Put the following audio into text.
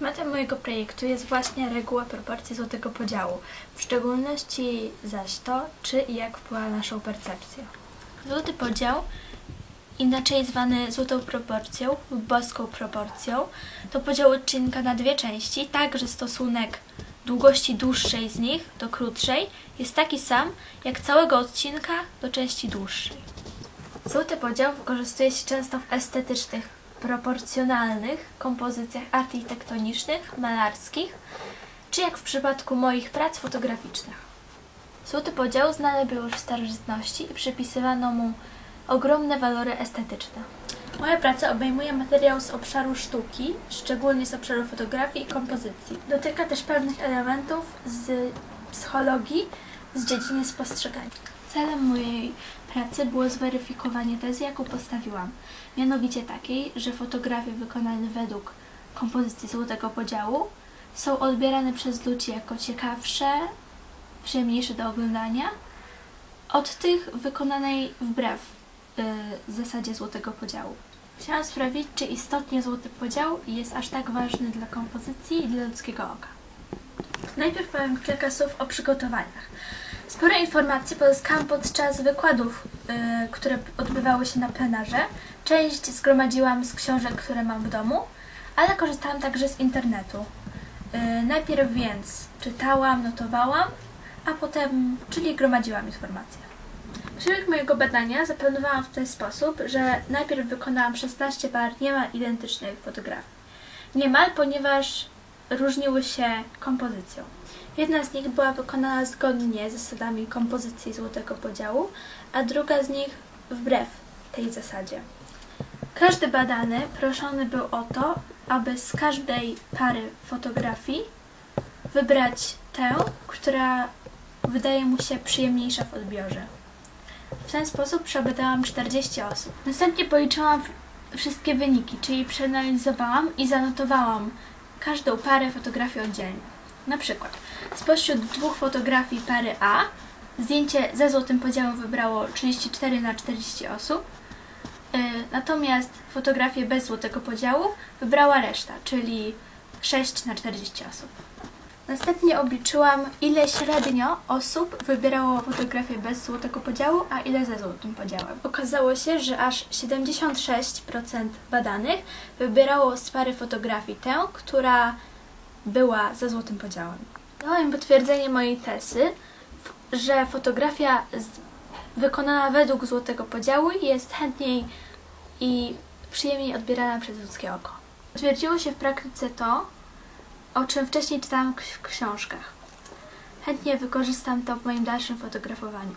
Tematem mojego projektu jest właśnie reguła proporcji złotego podziału, w szczególności zaś to, czy i jak wpływa na naszą percepcję. Złoty podział, inaczej zwany złotą proporcją lub boską proporcją, to podział odcinka na dwie części, tak że stosunek długości dłuższej z nich do krótszej jest taki sam jak całego odcinka do części dłuższej. Złoty podział wykorzystuje się często w estetycznych, proporcjonalnych kompozycjach architektonicznych, malarskich, czy jak w przypadku moich prac fotograficznych. Złoty podział znany był już w starożytności i przypisywano mu ogromne walory estetyczne. Moja praca obejmuje materiał z obszaru sztuki, szczególnie z obszaru fotografii i kompozycji. Dotyka też pewnych elementów z psychologii, z dziedziny spostrzegania. Celem mojej pracy było zweryfikowanie tezy, jaką postawiłam, mianowicie takiej, że fotografie wykonane według kompozycji złotego podziału są odbierane przez ludzi jako ciekawsze, przyjemniejsze do oglądania od tych wykonanej wbrew y, zasadzie złotego podziału. Chciałam sprawdzić, czy istotnie złoty podział jest aż tak ważny dla kompozycji i dla ludzkiego oka. Najpierw powiem kilka słów o przygotowaniach. Sporo informacji pozyskałam podczas wykładów, y, które odbywały się na plenarze. Część zgromadziłam z książek, które mam w domu, ale korzystałam także z internetu. Y, najpierw więc czytałam, notowałam, a potem, czyli gromadziłam informacje. Przebieg mojego badania zaplanowałam w ten sposób, że najpierw wykonałam 16 par niemal identycznych fotografii. Niemal, ponieważ różniły się kompozycją. Jedna z nich była wykonana zgodnie z zasadami kompozycji złotego podziału, a druga z nich wbrew tej zasadzie. Każdy badany proszony był o to, aby z każdej pary fotografii wybrać tę, która wydaje mu się przyjemniejsza w odbiorze. W ten sposób przebadałam 40 osób. Następnie policzyłam wszystkie wyniki, czyli przeanalizowałam i zanotowałam każdą parę fotografii oddzielnie. Na przykład spośród dwóch fotografii pary A zdjęcie ze złotym podziałem wybrało 34 na 40 osób, yy, natomiast fotografię bez złotego podziału wybrała reszta, czyli 6 na 40 osób. Następnie obliczyłam, ile średnio osób wybierało fotografię bez złotego podziału, a ile ze złotym podziałem. Okazało się, że aż 76% badanych wybierało z pary fotografii tę, która była ze złotym podziałem. Dałem potwierdzenie mojej tezy, że fotografia wykonana według złotego podziału jest chętniej i przyjemniej odbierana przez ludzkie oko. Potwierdziło się w praktyce to, o czym wcześniej czytałam w książkach. Chętnie wykorzystam to w moim dalszym fotografowaniu.